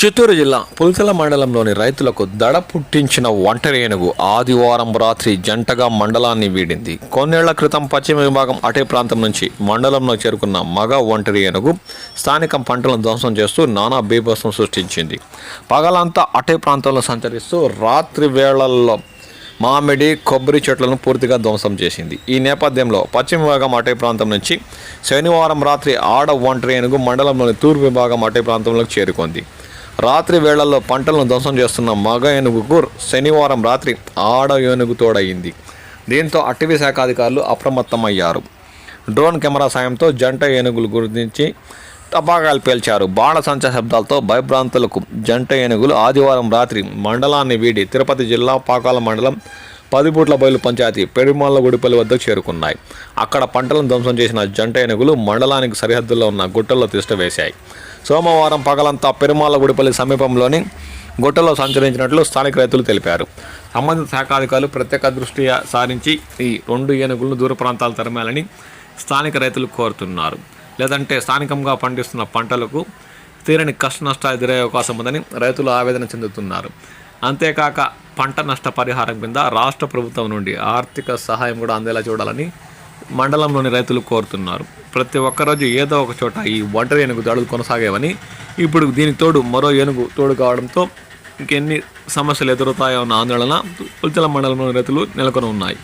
చిత్తూరు జిల్లా పుల్సల మండలంలోని రైతులకు దడ పుట్టించిన ఒంటరి ఏనుగు ఆదివారం రాత్రి జంటగా మండలాన్ని వీడింది. కొన్నేళ్ళ క్రితం పశ్చిమ విభాగం అటే ప్రాంతం నుంచి మండలంలో చేరుకున్న మగ ఒంటరి ఏనుగు స్థానిక పంటలను ధ్వంసం చేస్తూ నానా బీభత్సం సృష్టించింది. పగలంతా అటే ప్రాంతంలో సంచరిస్తూ రాత్రి వేళల్లో మామిడి కొబ్బరి చెట్లను పూర్తిగా ధ్వంసం చేసింది. ఈ నేపథ్యంలో పశ్చిమ విభాగం అటవీ ప్రాంతం నుంచి శనివారం రాత్రి ఆడ ఒంటరి ఏనుగు మండలంలోని తూర్పు విభాగం అటవీ ప్రాంతంలోకి చేరుకుంది. రాత్రి వేళల్లో పంటలను ధ్వంసం చేస్తున్న మగ ఏనుగుకు శనివారం రాత్రి ఆడ ఏనుగు తోడయింది. దీంతో అటవీ శాఖ అధికారులు అప్రమత్తమయ్యారు. డ్రోన్ కెమెరా సాయంతో జంట ఏనుగులు గురించి తపాకాలు పేల్చారు. బాణసంచ శబ్దాలతో భయభ్రాంతులకు జంట ఏనుగులు ఆదివారం రాత్రి మండలాన్ని వీడి తిరుపతి జిల్లా పాకాల మండలం పదిపూట్ల బయలు పంచాయతీ పెరుమాళ్ళ గుడిపల్లి వద్దకు చేరుకున్నాయి. అక్కడ పంటలను ధ్వంసం చేసిన జంట ఏనుగులు మండలానికి సరిహద్దుల్లో ఉన్న గుట్టల్లో తిష్టవేశాయి సోమవారం పగలంతా పెరుమాళ్ళ గుడిపల్లి సమీపంలోని గుట్టలో సంచరించినట్లు స్థానిక రైతులు తెలిపారు. సంబంధిత శాఖాధికారులు ప్రత్యేక దృష్టి సారించి ఈ రెండు ఏనుగులను దూర ప్రాంతాలు తరమాలని స్థానిక రైతులు కోరుతున్నారు. లేదంటే స్థానికంగా పండిస్తున్న పంటలకు తీరని కష్ట నష్టాలు ఎదురయ్యే అవకాశం ఉందని రైతులు ఆవేదన చెందుతున్నారు. అంతేకాక పంట నష్ట పరిహారం కింద రాష్ట్ర ప్రభుత్వం నుండి ఆర్థిక సహాయం కూడా అందేలా చూడాలని మండలంలోని రైతులు కోరుతున్నారు. ప్రతి ఒక్కరోజు ఏదో ఒక చోట ఈ ఒంటరి ఏనుగు దాడులు కొనసాగేవని ఇప్పుడు దీనికి తోడు మరో ఏనుగు తోడు కావడంతో ఇంకెన్ని సమస్యలు ఎదురవుతాయో అన్న ఆందోళన పుల్చల మండలంలోని రైతులు నెలకొని ఉన్నాయి